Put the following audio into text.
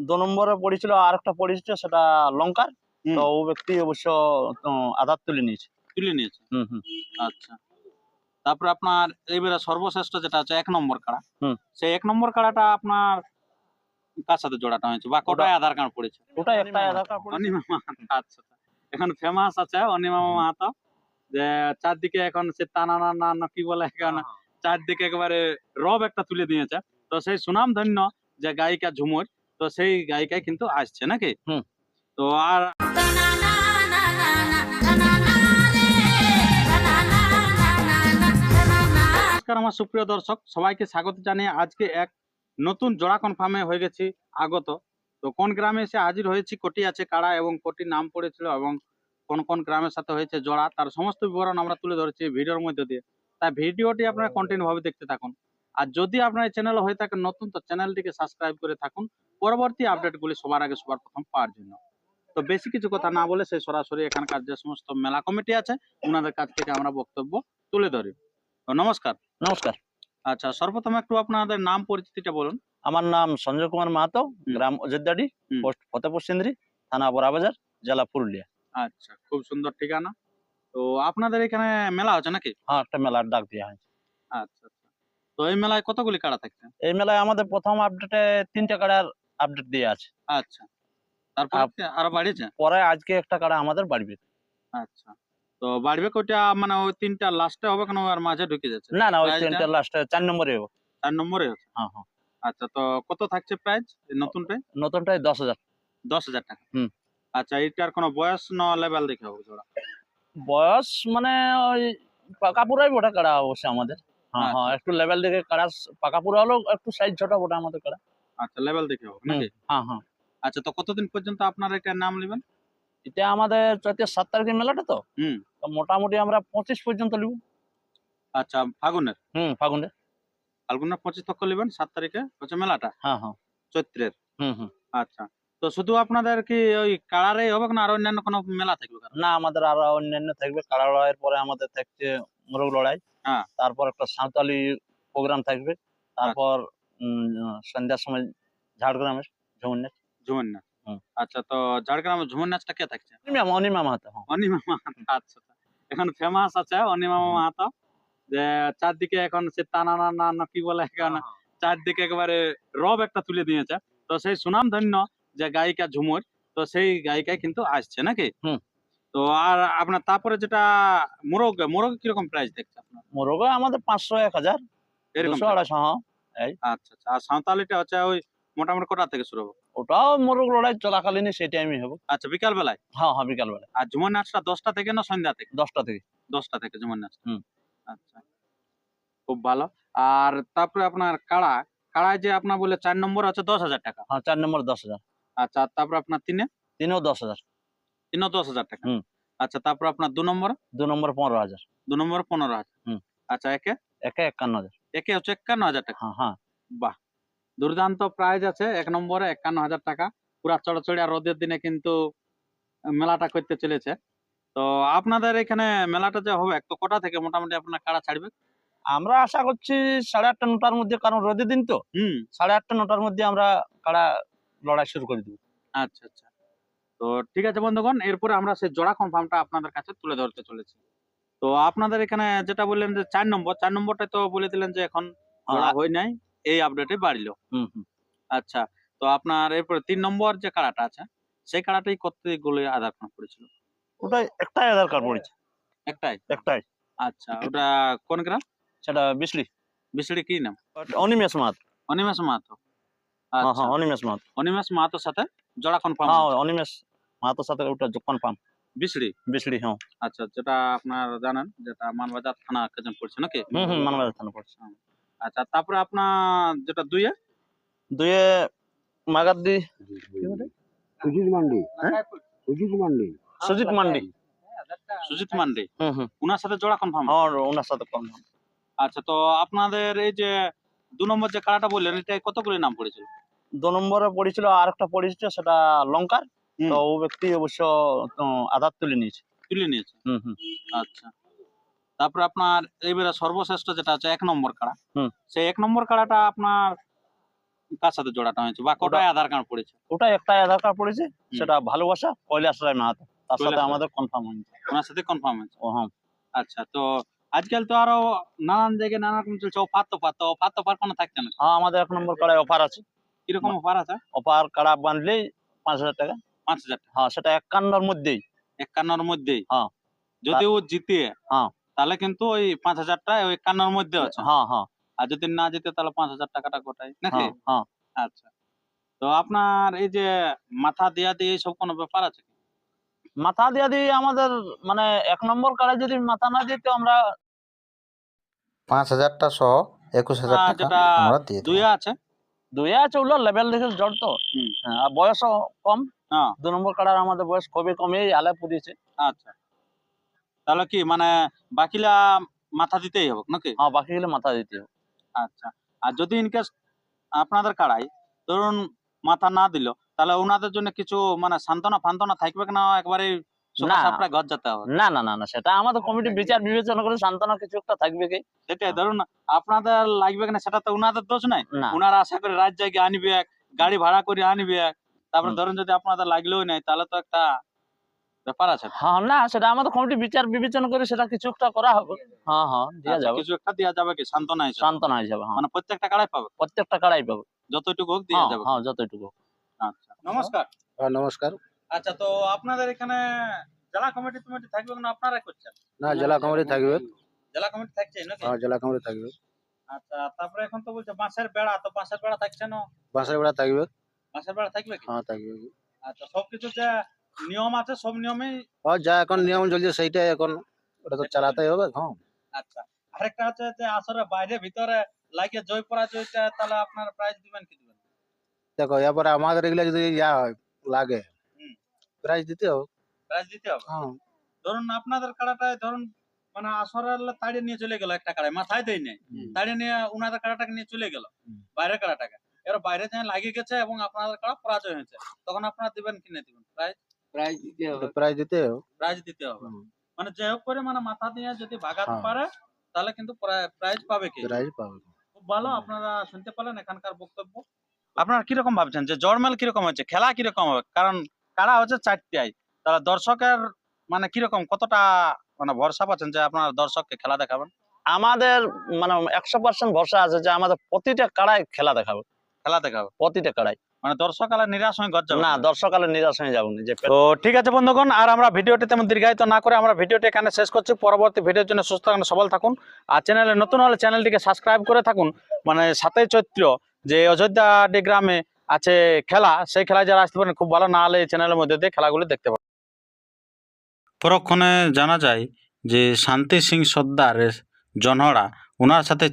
দু নম্বরে পড়েছিল আর একটা পড়েছিল সেটা লঙ্কার। তো ও ব্যক্তি অবশ্য আধার তুলে নিয়েছে। তুলে নিয়েছে? হুম হুম। আচ্ছা। তারপরে আপনার এইবারে সর্বশ্রেষ্ঠ যেটা হচ্ছে এক নম্বর কাড়া। হুম। সেই এক নম্বর কাড়াটা আপনার কার সাথে জোড়াটা হয়েছে? বা কোটায় আধার কার্ড পড়েছে? ওটাই একটা আধার কার্ড পড়েছে। অনিমা মাহাতো। আচ্ছা আচ্ছা। এখন ফেমাস আছে অনিমা মাহাতো। যে চারদিকে এখন সে টানা না না না কি বলে এখন? চারদিকে একেবারে রব একটা তুলে দিয়েছে। তো সেই সুনাম ধন্য যে গায়িকা ঝুমুর তো সেই গায়িকায় কিন্তু আসছে নাকি? হুম। তো আর নমস্কার আমার সুপ্রিয় দর্শক সবাইকে স্বাগত জানিয়ে আজকে এক নতুন জোড়া কনফার্মে হয়ে গেছি আগত। তো কোন গ্রামে এসে হাজির হয়েছি কোটি আছে কারা এবং কোটি নাম পড়েছিল এবং কোন কোন গ্রামের সাথে হয়েছে জোড়া তার সমস্ত বিবরণ আমরা তুলে ধরেছি ভিডিওর মধ্যে দিয়ে। তাই ভিডিওটি আপনারা কন্টিনিউ ভাবে দেখতে থাকুন। আর যদি আপনার এই চ্যানেল হয়ে থাকে নতুন তো চ্যানেলটিকে সাবস্ক্রাইব করে থাকুন। পরবর্তী আপডেটগুলি সবার আগে সবার প্রথম পাওয়ার জন্য। তো বেশি কিছু কথা না বলে সেই সরাসরি এখানকার যে সমস্ত মেলা কমিটি আছে ওনাদের কাছ থেকে আমরা বক্তব্য তুলে ধরি। তো নমস্কার। নমস্কার। আচ্ছা সর্বপ্রথম একটু আপনাদের নাম পরিচিতিটা বলুন। আমার নাম সঞ্জয় কুমার মাহাতো গ্রাম অযোধ্যাডি। পোস্ট ফতেপুর সিন্দ্রি থানা বড়াবাজার জেলা পুরুলিয়া। আচ্ছা খুব সুন্দর ঠিকানা। তো আপনাদের এখানে মেলা হচ্ছে নাকি? হ্যাঁ একটা মেলার ডাক দেওয়া হয়েছে। আচ্ছা তো এই মেলায় কতগুলি কাড়া থাকছে? এই মেলায় আমাদের প্রথম আপডেটে তিনটা কাড়ার আপডেট দিয়ে আছে। আচ্ছা। তারপর আরও বাড়িয়েছে? পরে আজকে একটা কাড়া আমাদের বাড়বে। আচ্ছা। তো বাড়বে কোটা মানে ওই তিনটা লাস্টে হবে কেন? আর মাঝে ঢুকে যাচ্ছে? না না ওই তিনটা লাস্টে চার নম্বরে হবে। চার নম্বরে হ্যাঁ হ্যাঁ। আচ্ছা তো কত থাকছে প্রাইস নতুন নতুনটাই নতুনটাই দশ হাজার। দশ হাজার টাকা। হুম। আচ্ছা এইটার কোনো বয়স ন লেভেল দেখে হবে? জোড়া বয়স মানে ওই পাকা পুরাই বটে কাড়া অবশ্য আমাদের। হ্যাঁ আচ্ছা। হ্যাঁ একটু লেভেল দেখে কাড়া পাকা পুরা হলেও একটু সাইজ ছোট বটে আমাদের কাড়া আচ্ছা লেভেল দেখে হবে নাকি? হ্যাঁ হ্যাঁ। আচ্ছা তো কতদিন পর্যন্ত আপনারা এটার নাম নেবেন? এটা আমাদের চৈতের সাত তারিখের মেলাটা তো। হুম। তো মোটামুটি আমরা পঁচিশ পর্যন্ত নিব। আচ্ছা ফাগুনের? হুম ফাগুনে ফাল্গুনের পঁচিশ তক নেবেন সাত তারিখে? হচ্ছে মেলাটা? হ্যাঁ হ্যাঁ। চৈত্রের? হুম হুম। আচ্ছা। তো শুধু আপনাদের কি ওই কালারেই হবে না আর অন্যান্য কোনো মেলা থাকবে না আমাদের আরও অন্যান্য থাকবে। কাড়া লড়াইয়ের পরে আমাদের থাকছে মোরগ লড়াই। হ্যাঁ। তারপর একটা সাঁওতালি প্রোগ্রাম থাকবে। তারপর সন্ধ্যার সময় ঝাড়গ্রামের ঝুমুর নাচ। ঝুমুর নাচ। আচ্ছা তো ঝাড়গ্রামের ঝুমুর নাচটা কে থাকছে? অনিমা মাহাতো হ্যাঁ। অনিমা মাহাতো আচ্ছা আচ্ছা। এখন ফেমাস আছে অনিমা মাহাতো। যে চারদিকে এখন সে টানা না না না কি বলে এখন চারদিকে একেবারে রব একটা তুলে দিয়েছে। তো সেই সুনাম ধন্য যে গায়িকা ঝুমুর তো সেই গায়িকায় কিন্তু আসছে নাকি? হুম। তো আর আপনার তারপরে যেটা মোরগ মোরগ কীরকম প্রাইস দেখছে আপনার? মোরগে আমাদের পাঁচশো এক হাজার এরকম আড়াইশো হ্যাঁ আচ্ছা আচ্ছা আর সাঁওতালিটা হচ্ছে ওই মোটামুটি কটা থেকে শুরু হবে? ওটাও মোরগ লড়াই সেই হবে। আচ্ছা বিকাল বেলায় হ্যাঁ হ্যাঁ আর ঝুমুর নাচটা দশটা থেকে না সন্ধ্যা থেকে? দশটা থেকে। দশটা থেকে ঝুমুর আচ্ছা খুব ভালো। আর তারপরে আপনার কাড়া কাড়ায় যে আপনার বলে চার নম্বর আছে দশ হাজার টাকা। হ্যাঁ চার নম্বর দশ হাজার। আচ্ছা তারপর আপনার তিনে? তিনেও দশ হাজার। তিনও দশ হাজার টাকা। হুম। আচ্ছা তারপর আপনার দু নম্বর? দু নম্বর পনেরো হাজার। দু নম্বর পনেরো হাজার। হুম। আচ্ছা একে? একে একান্ন হাজার একে হচ্ছে একান্ন হাজার টাকা। হ্যাঁ হ্যাঁ। বাহ। দুর্দান্ত প্রাইজ আছে এক নম্বরে একান্ন হাজার টাকা। পুরা চড়চড়ি আর রোদের দিনে কিন্তু মেলাটা করতে চলেছে। তো আপনাদের এখানে মেলাটা যে হবে তো কটা থেকে মোটামুটি আপনার কাড়া ছাড়বে? আমরা আশা করছি সাড়ে আটটা নটার মধ্যে কারণ রোদের দিন তো। হুম। সাড়ে আটটা নটার মধ্যে আমরা কাড়া লড়াই শুরু করে দেবো। আচ্ছা আচ্ছা। তো ঠিক আছে বন্ধুগণ এরপরে আমরা সেই জোড়া কনফার্মটা আপনাদের কাছে তুলে ধরতে চলেছি। তো আপনাদের এখানে যেটা বললেন যে চার নম্বর চার নম্বরটা তো বলে দিলেন যে এখন জোড়া হ্যাঁ। হয় নাই এই আপডেটে বাড়লো। আচ্ছা তো আপনার এরপরে তিন নম্বর যে কাড়াটা আছে সেই কাড়াটাই কতগুলো আধার কার্ড পড়েছিল? ওটাই একটাই আধার কার্ড পড়েছে। একটাই? একটাই। আচ্ছা ওটা কোন গ্রাম সেটা বিশলি বিশড়ি কি নাম? অনিমেষ মাহাত। অনিমেষ মাহাতো। আচ্ছা। হ্যাঁ অনিমেষ মাহাত। অনিমেষ মাহাতোর সাথে জোড়া কনফার্ম হ্যাঁ অনিমেষ মাহাতোর সাথে ওটা কনফার্ম হ্যাঁ। আচ্ছা যেটা আপনার জানেন যেটা মানবাজার থানা কেজন পড়ছে নাকি? হুম হুম মানবাজার থানা পড়ছে। আচ্ছা তারপরে আপনার যেটা দুইয়ে? সুজিত মান্ডি হ্যাঁ? সুজিত মান্ডি। সুজিত মান্ডি। সুজিত মান্ডি। হুম হুম। উনার সাথে জোড়া কনফার্ম হ্যাঁ ওনার সাথে কনফার্ম আচ্ছা তো আপনাদের এই যে দু নম্বর যে কাড়াটা বললেন এটা কতগুলি নাম পড়েছিল? দু নম্বরে পড়েছিল আর একটা পড়েছিল সেটা লঙ্কার। তো ও ব্যক্তি অবশ্য আধার তুলে নিয়েছে। তুলে নিয়েছে? হুম হুম। আচ্ছা। তারপরে আপনার এইবারে সর্বশ্রেষ্ঠ যেটা হচ্ছে এক নম্বর কাড়া। সেই এক নম্বর কাড়াটা আপনার কার সাথে জোড়াটা হয়েছে? বা কোটায় আধার কার্ড পড়েছে? ওটা একটা আধার কার্ড পড়েছে সেটা ভালোবাসা কৈলাস রায় মাহাতো। তার সাথে আমাদের কনফার্ম হয়েছে ওনার সাথে কনফার্ম হয়েছে? ও হ্যাঁ। আচ্ছা তো আজকাল তো আরও নানান জায়গায় নানা রকম চলছে। অফার তো পার তো অফার তো পার কোনো থাকছে না? হ্যাঁ আমাদের এক নম্বর কাড়ায় অফার আছে। কীরকম অফার আছে? অফার কাড়া বাঁধলেই পাঁচ হাজার টাকা। পাঁচ হাজার হ্যাঁ সেটা একান্নর মধ্যেই। একান্নর মধ্যেই? হ্যাঁ। যদি ও জিতে হ্যাঁ। তাহলে কিন্তু ওই পাঁচ হাজারটা ওই একান্নর মধ্যে আছে। হ্যাঁ হ্যাঁ। আর যদি না জিতে তাহলে পাঁচ হাজার টাকাটা গোটাই নাকি? হ্যাঁ হ্যাঁ। আচ্ছা। তো আপনার এই যে মাথা দেয়া দিয়ে এইসব কোনো ব্যাপার আছে কি? মাথা দিয়া দিয়ে আমাদের মানে এক নম্বর কাড়ে যদি মাথা না দিত আমরা পাঁচ হাজারটা সহ একুশ হাজার টাকা যেটা আমরা দিয়ে দুই আছে। দুয়ে আছে ওগুলো লেভেল দেখে জড় তো। হ্যাঁ, আর বয়সও কম। হ্যাঁ। দু নম্বর কাড়ার আমাদের বয়স খুবই কম পুড়িয়েছে। আচ্ছা। তাহলে কি মানে বাকিলা মাথা দিতেই হবে নাকি? হ্যাঁ বাকি গেলে মাথা দিতে হবে। আচ্ছা। আর যদি ইনকেস আপনাদের কাড়াই ধরুন মাথা না দিল তাহলে ওনাদের জন্য কিছু মানে সান্ত্বনা ফান্তনা থাকবে না? একবারে না। সাপড়ায় ঘর যেতে হবে। না না না না সেটা আমাদের কমিটি বিচার বিবেচনা করে সান্ত্বনা কিছু একটা থাকবে কি? সেটাই ধরুন আপনাদের লাগবে কিনা সেটা তো ওনাদের দোষ নাই। না। ওনারা আশা করে রাত জায়গায় আনবে গাড়ি ভাড়া করে আনবে তারপরে ধরুন যদি আপনাদের লাগলেও নাই তাহলে তো একটা ব্যাপার আছে। হ্যাঁ না সেটা আমাদের কমিটি বিচার বিবেচনা করে সেটা কিছু একটা করা হবে। হ্যাঁ হ্যাঁ দেওয়া আচ্ছা, যাবে। কিছু একটা দেওয়া যাবে কি? সান্ত্বনা হিসেবে। সান্ত্বনা হিসাবে হ্যাঁ মানে প্রত্যেকটা কাড়াই পাবে? প্রত্যেকটা কাড়াই পাবে। যতটুকু হোক দেওয়া হ্যাঁ যাবে। হ্যাঁ যতটুকু আচ্ছা নমস্কার। হ্যাঁ নমস্কার। আচ্ছা তো আপনাদের এখানে জেলা কমিটি টমিটি থাকবে না আপনারাই করছেন? না জেলা কমিটি থাকবে। জেলা কমিটি থাকছে নাকি? হ্যাঁ জেলা কমিটি থাকবে। আচ্ছা তারপরে এখন তো বলছে বাঁশের বেড়া তো বাঁশের বেড়া থাকছে না? বাসের বেড়া থাকবে। বাঁশের বেড়া থাকবে কি? হ্যাঁ থাকবে। আচ্ছা সবকিছু যে নিয়ম আছে সব নিয়মেই আর যা এখন নিয়ম চলছে সেইটাই এখন ওটা তো চালাতেই হবে হ্যাঁ। আচ্ছা আরেকটা হচ্ছে যে আসলে বাইরে ভিতরে লাগিয়ে জয় পরাজয়টা তাহলে আপনার প্রাইজ দিবেন কি দিবেন? দেখো এরপরে আমাদের এগুলা যদি ইয়া হয় লাগে হুম। প্রাইজ দিতে হবে। প্রাইজ দিতে হবে? হ্যাঁ। ধরুন আপনাদের কাড়াটায় ধরুন মানে আসরের তাড়িয়ে নিয়ে চলে গেল একটা কাড়ায় মাথায় দেয় নাই। তাড়িয়ে নিয়ে উনাদের কাড়াটাকে নিয়ে চলে গেল। বাইরের কাড়াটাকে। এবার বাইরে যখন লাগিয়ে গেছে এবং আপনাদের কাড়া পরাজয় হয়েছে তখন আপনারা দিবেন কি না দিবেন? প্রাইজ প্রাইজ দিতে হবে। প্রাইজ দিতে হবে। প্রাইজ দিতে হবে। মানে যে হোক করে মানে মাথা দিয়ে যদি ভাগাতে হ্যাঁ। পারে তাহলে কিন্তু প্রাইজ পাবে কি? প্রাইজ পাবে খুব ভালো আপনারা শুনতে পেলেন এখানকার বক্তব্য। আপনারা কীরকম ভাবছেন যে জড়মেল কীরকম হচ্ছে খেলা কীরকম হবে? কারণ কারা হচ্ছে চারটাই তাহলে দর্শকের মানে কীরকম কতটা মানে ভরসা পাচ্ছেন যে আপনার দর্শককে খেলা দেখাবেন? আমাদের মানে একশো পার্সেন্ট ভরসা আছে যে আমাদের প্রতিটা কাড়াই খেলা দেখাবে। খেলা দেখাবে? প্রতিটা কাড়াই। মানে দর্শক আলা নিরাশ হয়ে ঘর যাবে না দর্শক আলে নিরাশ হয়ে যাব যে তো ঠিক আছে বন্ধুগণ আর আমরা ভিডিওটি তেমন দীর্ঘায়িত না করে আমরা ভিডিওটি এখানে শেষ করছি। পরবর্তী ভিডিওর জন্য সুস্থ থাকুন সবল থাকুন। আর চ্যানেলে নতুন হলে চ্যানেলটিকে সাবস্ক্রাইব করে থাকুন। মানে সাতই চৈত্র যে অযোধ্যা ডি গ্রামে আছে খেলা, সেই খেলায় যারা আসতে পারেন, খুব ভালো। না হলে চ্যানেলের মধ্যে দিয়ে খেলাগুলো দেখতে পারেন। পরক্ষণে জানা যায় যে শান্তি সিং সর্দার জনহরা ওনার সাথে